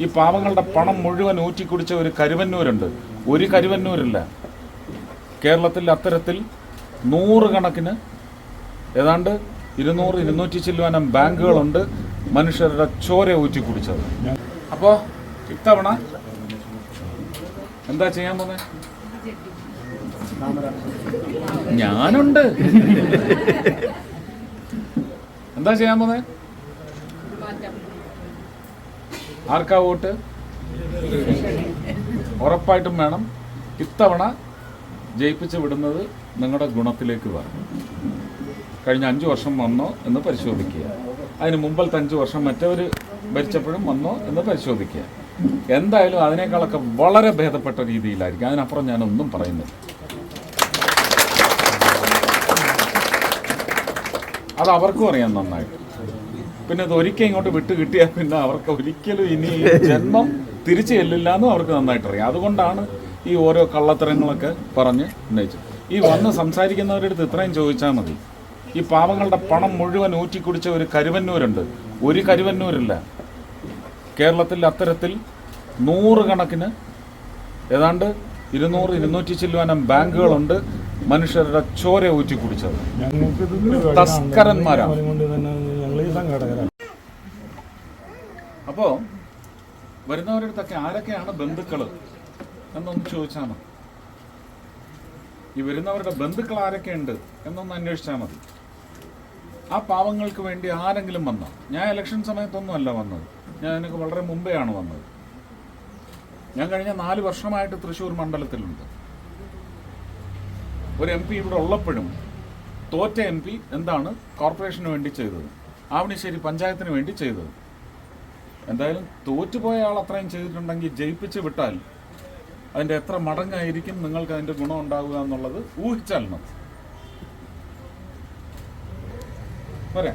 ഈ പാവങ്ങളുടെ പണം മുഴുവൻ ഊറ്റിക്കുടിച്ച ഒരു കരുവന്നൂരുണ്ട്. ഒരു കരുവന്നൂരില്ല. കേരളത്തിൽ അത്തരത്തിൽ നൂറുകണക്കിന് ഏതാണ്ട് ഇരുന്നൂറ് ഇരുന്നൂറ്റി ചില്ലുവാനം ബാങ്കുകളുണ്ട് മനുഷ്യരുടെ ചോര ഊറ്റി കുടിച്ചത് അപ്പോൾ ഇത്തവണ എന്താ ചെയ്യാൻ പോന്നെ? ഞാനുണ്ട്. എന്താ ചെയ്യാൻ പോന്നെ? ആർക്കാ വോട്ട്? ഉറപ്പായിട്ടും വേണം. ഇത്തവണ ജയിപ്പിച്ച് വിടുന്നത് നിങ്ങളുടെ ഗുണത്തിലേക്ക് വരണം. കഴിഞ്ഞ അഞ്ച് വർഷം വന്നോ എന്ന് പരിശോധിക്കുക. അതിന് മുമ്പത്തെ അഞ്ച് വർഷം മറ്റവർ ഭരിച്ചപ്പോഴും വന്നോ എന്ന് പരിശോധിക്കുക. എന്തായാലും അതിനേക്കാളൊക്കെ വളരെ ഭേദപ്പെട്ട രീതിയിലായിരിക്കും. അതിനപ്പുറം ഞാനൊന്നും പറയുന്നില്ല. അത് അവർക്കും അറിയാം നന്നായിട്ട്. പിന്നെ ഇത് ഒരിക്കൽ ഇങ്ങോട്ട് വിട്ട് കിട്ടിയാൽ പിന്നെ അവർക്ക് ഒരിക്കലും ഇനി ജന്മം തിരിച്ചു ചെല്ലില്ല എന്നും അവർക്ക് നന്നായിട്ട് അറിയാം അതുകൊണ്ടാണ് ഈ ഓരോ കള്ളത്തരങ്ങളൊക്കെ പറഞ്ഞ് ഉന്നയിച്ചത്. ഈ വന്ന് സംസാരിക്കുന്നവരുടെ അടുത്ത് ഇത്രയും ചോദിച്ചാൽ മതി. ഈ പാവങ്ങളുടെ പണം മുഴുവൻ ഊറ്റിക്കുടിച്ച ഒരു കരുവന്നൂരുണ്ട്. ഒരു കരുവന്നൂരില്ല. കേരളത്തിൽ അത്തരത്തിൽ നൂറുകണക്കിന് ഏതാണ്ട് ഇരുന്നൂറ് ഇരുന്നൂറ്റി ചില്ലുവാനം ബാങ്കുകളുണ്ട് മനുഷ്യരുടെ ചോര ഊറ്റിക്കുടിച്ചത്. തസ്കരന്മാരാണ്. ഞങ്ങൾ ഈ സംഘാടകരാണ്. അപ്പോ വരുന്നവരടുത്തൊക്കെ ആരൊക്കെയാണ് ബന്ധുക്കൾ എന്നൊന്ന് ചോദിച്ചാൽ മതി. ഈ വരുന്നവരുടെ ബന്ധുക്കൾ ആരൊക്കെയുണ്ട്? എന്നൊന്ന് അന്വേഷിച്ചാൽ മതി. ആ പാവങ്ങൾക്ക് വേണ്ടി ആരെങ്കിലും വന്നോ? ഞാൻ ഇലക്ഷൻ സമയത്തൊന്നുമല്ല വന്നത്. ഞാൻ എനിക്ക് വളരെ മുമ്പെയാണ് വന്നത്. ഞാൻ കഴിഞ്ഞ നാല് വർഷമായിട്ട് തൃശ്ശൂർ മണ്ഡലത്തിലുണ്ട്. ഒരു എം പി ഇവിടെ ഉള്ളപ്പോഴും തോറ്റ എം പി എന്താണ് കോർപ്പറേഷന് വേണ്ടി ചെയ്തത്? ആവണിശ്ശേരി പഞ്ചായത്തിന് വേണ്ടി ചെയ്തത്. എന്തായാലും തോറ്റുപോയ ആൾ അത്രയും ചെയ്തിട്ടുണ്ടെങ്കിൽ ജയിപ്പിച്ച് വിട്ടാൽ അതിന്റെ എത്ര മടങ്ങായിരിക്കും നിങ്ങൾക്ക് അതിന്റെ ഗുണം ഉണ്ടാവുക എന്നുള്ളത് ഊഹിച്ചാൽ മതി. പോരെ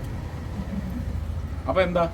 അപ്പം എന്താ?